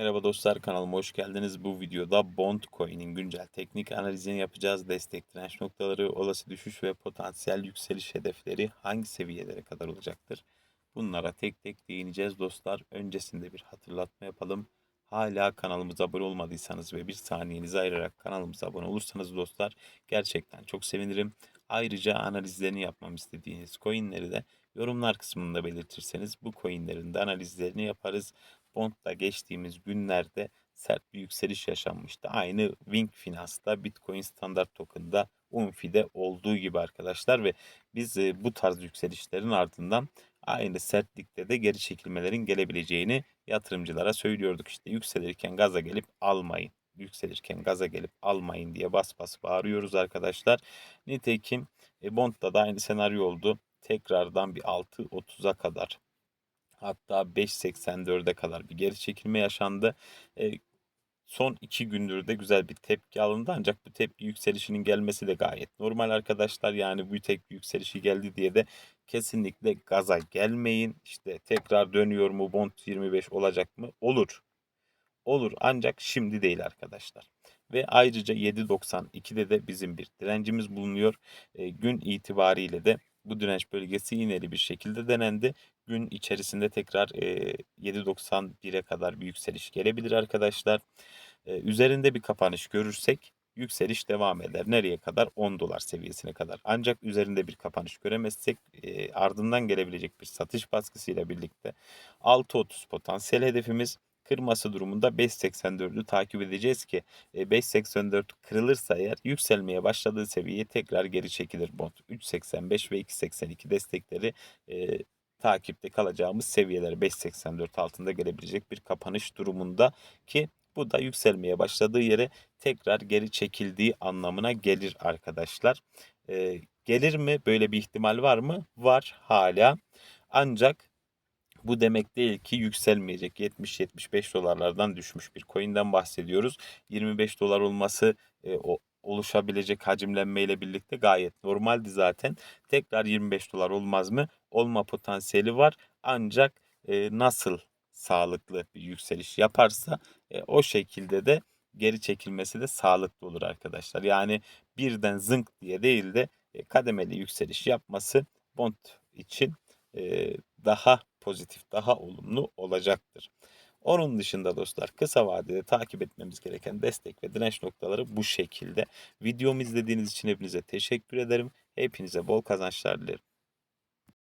Merhaba dostlar kanalıma hoş geldiniz. Bu videoda Bond Coin'in güncel teknik analizini yapacağız. Destek direnç noktaları, olası düşüş ve potansiyel yükseliş hedefleri hangi seviyelere kadar olacaktır? Bunlara tek tek değineceğiz dostlar. Öncesinde bir hatırlatma yapalım. Hala kanalımıza abone olmadıysanız ve bir saniyenizi ayırarak kanalımıza abone olursanız dostlar gerçekten çok sevinirim. Ayrıca analizlerini yapmam istediğiniz coinleri de yorumlar kısmında belirtirseniz bu coinlerin de analizlerini yaparız. Bond'da geçtiğimiz günlerde sert bir yükseliş yaşanmıştı. Aynı Wing Finance'da Bitcoin Standard Token'da UNFI'de olduğu gibi arkadaşlar ve biz e, bu tarz yükselişlerin ardından aynı sertlikte de geri çekilmelerin gelebileceğini yatırımcılara söylüyorduk. İşte yükselirken gaza gelip almayın. Yükselirken gaza gelip almayın diye bas bas bağırıyoruz arkadaşlar. Nitekim e, Bond'da da aynı senaryo oldu. Tekrardan bir 6.30'a kadar hatta 5.84'e kadar bir geri çekilme yaşandı. E, son iki gündür de güzel bir tepki alındı ancak bu tepki yükselişinin gelmesi de gayet normal arkadaşlar. Yani bu tepki yükselişi geldi diye de kesinlikle gaza gelmeyin. İşte tekrar dönüyor mu Bond 25 olacak mı? Olur. Olur ancak şimdi değil arkadaşlar. Ve ayrıca 7.92'de de bizim bir direncimiz bulunuyor. E, gün itibariyle de bu direnç bölgesi iğneli bir şekilde denendi. Gün içerisinde tekrar e, 7.91'e kadar bir yükseliş gelebilir arkadaşlar. E, üzerinde bir kapanış görürsek yükseliş devam eder. Nereye kadar? 10 dolar seviyesine kadar. Ancak üzerinde bir kapanış göremezsek e, ardından gelebilecek bir satış baskısıyla birlikte 6.30 potansiyel hedefimiz kırması durumunda 5.84'ü takip edeceğiz ki 5.84 kırılırsa eğer yükselmeye başladığı seviyeye tekrar geri çekilir bond. 3.85 ve 2.82 destekleri e, takipte kalacağımız seviyeler 5.84 altında gelebilecek bir kapanış durumunda ki bu da yükselmeye başladığı yere tekrar geri çekildiği anlamına gelir arkadaşlar. E, gelir mi? Böyle bir ihtimal var mı? Var hala. Ancak bu demek değil ki yükselmeyecek. 70-75 dolarlardan düşmüş bir coin'den bahsediyoruz. 25 dolar olması e, o oluşabilecek hacimlenmeyle birlikte gayet normaldi zaten. Tekrar 25 dolar olmaz mı? Olma potansiyeli var. Ancak e, nasıl sağlıklı bir yükseliş yaparsa e, o şekilde de geri çekilmesi de sağlıklı olur arkadaşlar. Yani birden zınk diye değil de e, kademeli yükseliş yapması bond için e, daha pozitif, daha olumlu olacaktır. Onun dışında dostlar kısa vadede takip etmemiz gereken destek ve direnç noktaları bu şekilde. Videomu izlediğiniz için hepinize teşekkür ederim. Hepinize bol kazançlar dilerim.